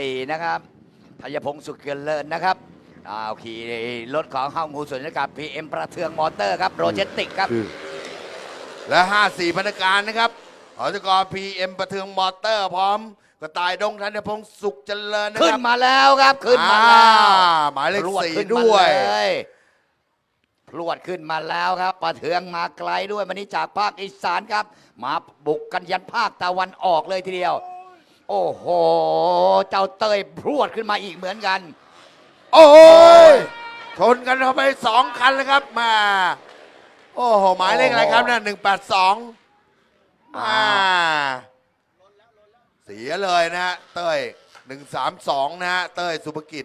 สี่นะครับธัญพงศ์สุขเจริญนะครับอ้าวขี่รถของห้องงูส่วนกับพีเอ็มประเทืองมอเตอร์ครับโรเจติกครับ และ 54พนักงานนะครับหอจกพีเอ็มประเทืองมอเตอร์พร้อมกระต่ายดงธัญพงศ์สุขเจริญนะขึ้คนรับมาแล้วครับ ขึ้นมาแล้วอ่าหมายเลขพรวดสี่ขึ้นมาด้วย เลยพรวดขึ้นมาแล้วครับ ประเทืองมาไกลด้วยวันนี้จากภาคอีสานครับ มาบุกกันยันภาคตะวันออกเลยทีเดียว โอ้โห เจ้าเต้ยพรวดขึ้นมาอีกเหมือนกัน โอ้ยชนกันเข้าไปสองคันเลยครับมา โอ้โหหมายเลขอะไรครับเนี่ยหนึ่งแปดสองมาเสียเลยนะฮะเต้ยหนึ่งสามสองนะฮะเต้ยสุภกิจ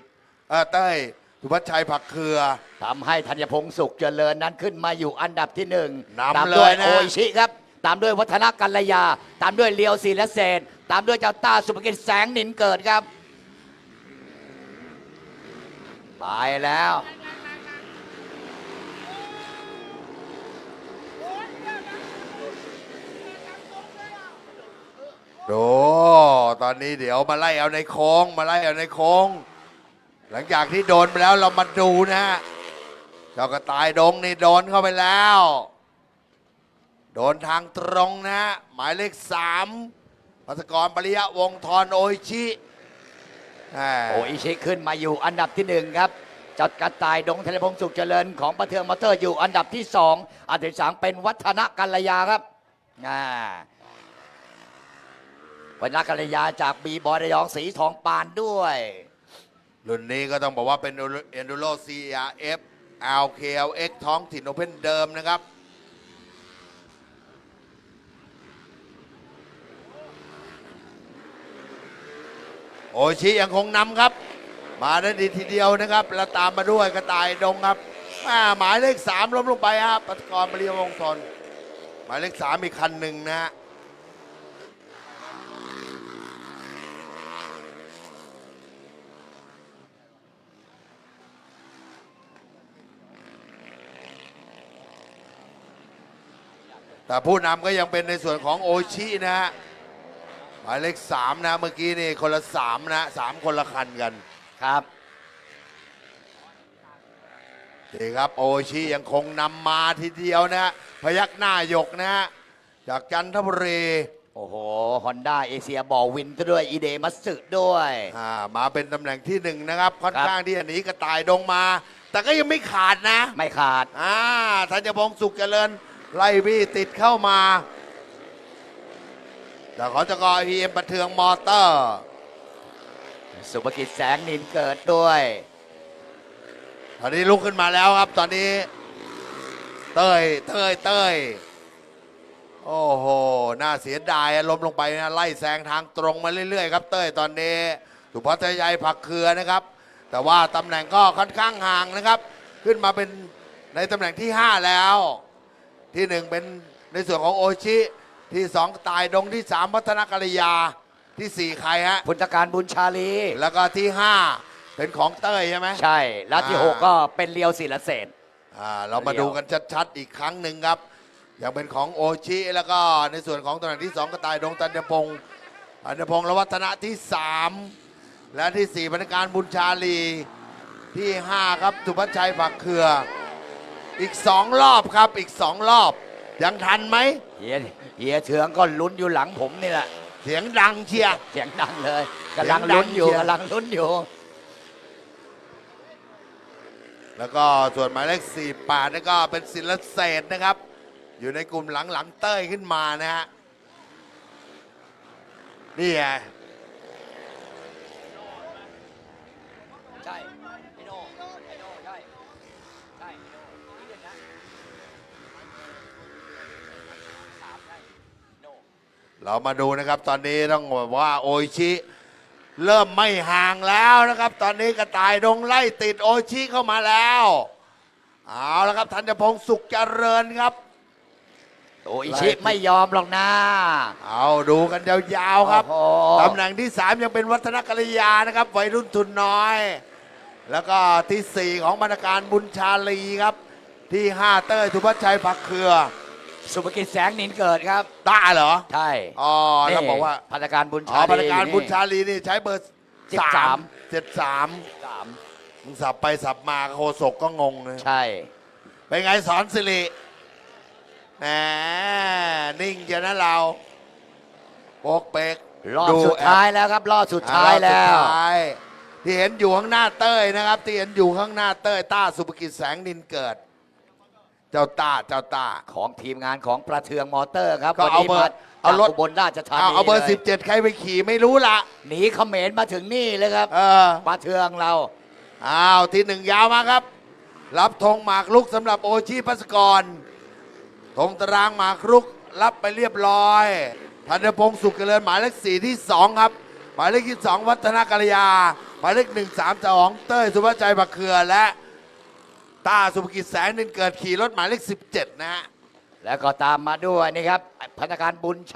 เออเต้ยสุพัชชัยผักเครือทำให้ธัญพงศ์สุขเจริญนั้นขึ้นมาอยู่อันดับที่หนึ่งนำตามด้วยเลยนะโออิชิครับ ตามด้วยวัฒนกัลยา ตามด้วยเลียวศิลเศษตามด้วยเจ้าต้าสุภกิจแสงนินเกิดครับ ไปแล้วดูตอนนี้เดี๋ยวมาไล่เอาในโค้ง มาไล่เอาในโค้ง หลังจากที่โดนไปแล้วเรามาดูนะฮะเจ้ากระต่ายดงนี่โดนเข้าไปแล้ว โดนทางตรงนะฮะหมายเลขสามพัสกรปริยะวงศ์ธรโออิชิแหม่โออิชิขึ้นมาอยู่อันดับที่หนึ่งครับจัดกระต่ายดงธัญพงศ์สุขเจริญของประเทืองมอเตอร์อยู่อันดับที่สองอันดับที่สามเป็นวัฒนกัลยาครับอ่าวัฒนกัลยาจากบีบอยระยองสีทองปานด้วย รุ่นนี้ก็ต้องบอกว่าเป็น Enduro CRF LKLX ท้องถิ่นโอเพ่นเดิมนะครับ โอชิยังคงนำครับ มาได้ดีทีเดียวนะครับ แล้วตามมาด้วยกระต่ายดงครับหมายเลขสามล้มลงไปครับปัตกรบริยวงศรหมายเลขสามอีกคันหนึ่งนะฮะแต่ผู้นำก็ยังเป็นในส่วนของโอชินะฮะ หมายเลขสามนะเมื่อกี้นี่คนละสามนะสามคนละคันกันครับนี่ครับโอชิยังคงนำมาทีเดียวนะฮะพยักหน้าหยกนะฮะจากจันทบุรีโอ้โหฮอนด้าเอเชียบอลวินด้วยอีเดมัสสึด้วยอ่ามาเป็นตำแหน่งที่หนึ่งนะครับ ค่อนครับข้างที่จะหนีกระต่ายดงมา แต่ก็ยังไม่ขาดนะ ไม่ขาดอ่าธัญพงศ์สุขเจริญ ไล่บี้ติดเข้ามา แต่ขอจะกอพีเอ็มประเทืองมอเตอร์ สุภกิจแสงนินเกิดด้วย ตอนนี้ลุกขึ้นมาแล้วครับ ตอนนี้ เต้ยเต้ยเต้ยโอ้โห น่าเสียดายอะล้มลงไปนะไล่แซงทางตรงมาเรื่อยๆครับ เต้ยตอนนี้สุพัฒยัยผักเครือนะครับ แต่ว่าตำแหน่งก็ค่อนข้างห่างนะครับ ขึ้นมาเป็นในตำแหน่งที่ 5 แล้ว ที่หนึ่งเป็นในส่วนของโอชิ ที่สองตายดงที่สามพัฒนกัลยาที่สี่ใครฮะ พุทธการบุญชาลี แล้วก็ที่ห้าเป็นของเต้ยใช่ไหมใช่ แล้วที่อ่าหกก็เป็นเลียวศิลเศษอ่าเรามาดูกันชัดๆ อีกครั้งหนึ่งครับอย่างเป็นของโอชิแล้วก็ในส่วนของตำแหน่งที่2กระต่ายดงตันยพงศ์ตันยพงศ์และวัฒนะที่3และที่4พนักงานบุญชาลีที่5ครับสุพัชชัยผักเครือ อีก2รอบครับอีก2รอบ ยังทันไหมเฮียเฮียเถืองก็ลุ้นอยู่หลังผมนี่แหละ เสียงดังเชียร์เสียงดังเลยกำลังลุ้นอยู่เสียงดังเชียร์กำลังลุ้นอยู่ แล้วก็ส่วนหมายเลข48นี่ก็เป็นศิลเศษนะครับ อยู่ในกลุ่มหลังๆเต้ยขึ้นมานะฮะนี่ไงใช่ไอโน่ไอโน่ใช่ใช่ไอโน่นี่เด่นนะสามใช่โน่ เรามาดูนะครับ ตอนนี้ต้องบอกว่าโออิชิ เริ่มไม่ห่างแล้วนะครับ ตอนนี้กระต่ายดงไล่ติดโออิชิเข้ามาแล้วเอาแล้วครับธัญพงศ์สุขเจริญครับ โออิชิไม่ยอมหรอกนะ เอาดูกันยาวๆครับ โอ้โห ตำแหน่งที่ 3 ยังเป็นวัฒนกัลยานะครับวัยรุ่นทุนน้อย แล้วก็ที่4 ของบรรณาการบุญชาลีครับ ที่ 5 เต้ยสุพัชชัยผักเครือ สุภกิจแสงนินเกิดครับต้าเหรอ ใช่อ๋อแล้วบอกว่า พัฒการบุญอ๋ชาอลีบรรณาการอยู่นี่บุญชาลีนี่ใช้เบอร์เจ็ดสามเจ็ดสามสามมึงสับไปสับมาโคศกก็งงเลยใช่ เป็นไงสอนสิริแหมนิ่งเจยวนะเราโปกเปกรอบสุดท้ายแล้วครับ รอบสุดท้ายแล้วรอบสุดท้ายที่เห็นอยู่ข้างหน้าเต้ยนะครับ ที่เห็นอยู่ข้างหน้าเต้ยต้าสุภกิจแสงนินเกิดเจ้าต้าเจ้าต้าของทีมงานของประเทืองมอเตอร์ครับก็วันเอานี้เบอร์มาเอารถจากอุบลราชธานีเอาเอาเบอร์ลยสิบเจ็ดใครไปขี่ไม่รู้ละหนีเขมรมาถึงนี่เลยครับเออประเทืองเราอ้าวที่หนึ่งยาวมาครับ รับธงหมากรุกสำหรับโอชีพัสกรธงตารางหมากรุกรับไปเรียบร้อยพันธพงศ์สุขเจริญหมายเลขสี่ที่สองครับ หมายเลขที่สองวัฒนกัลยาหมายเลขหนึ่งสามจองเต้ยสุภาพใจบักเขือและ ตาสุภกิจแสงนินเกิดขี่รถหมายเลขสิบเจ็ดนะฮะ แล้วก็ตามมาด้วยนี่ครับพนักงานบุญชา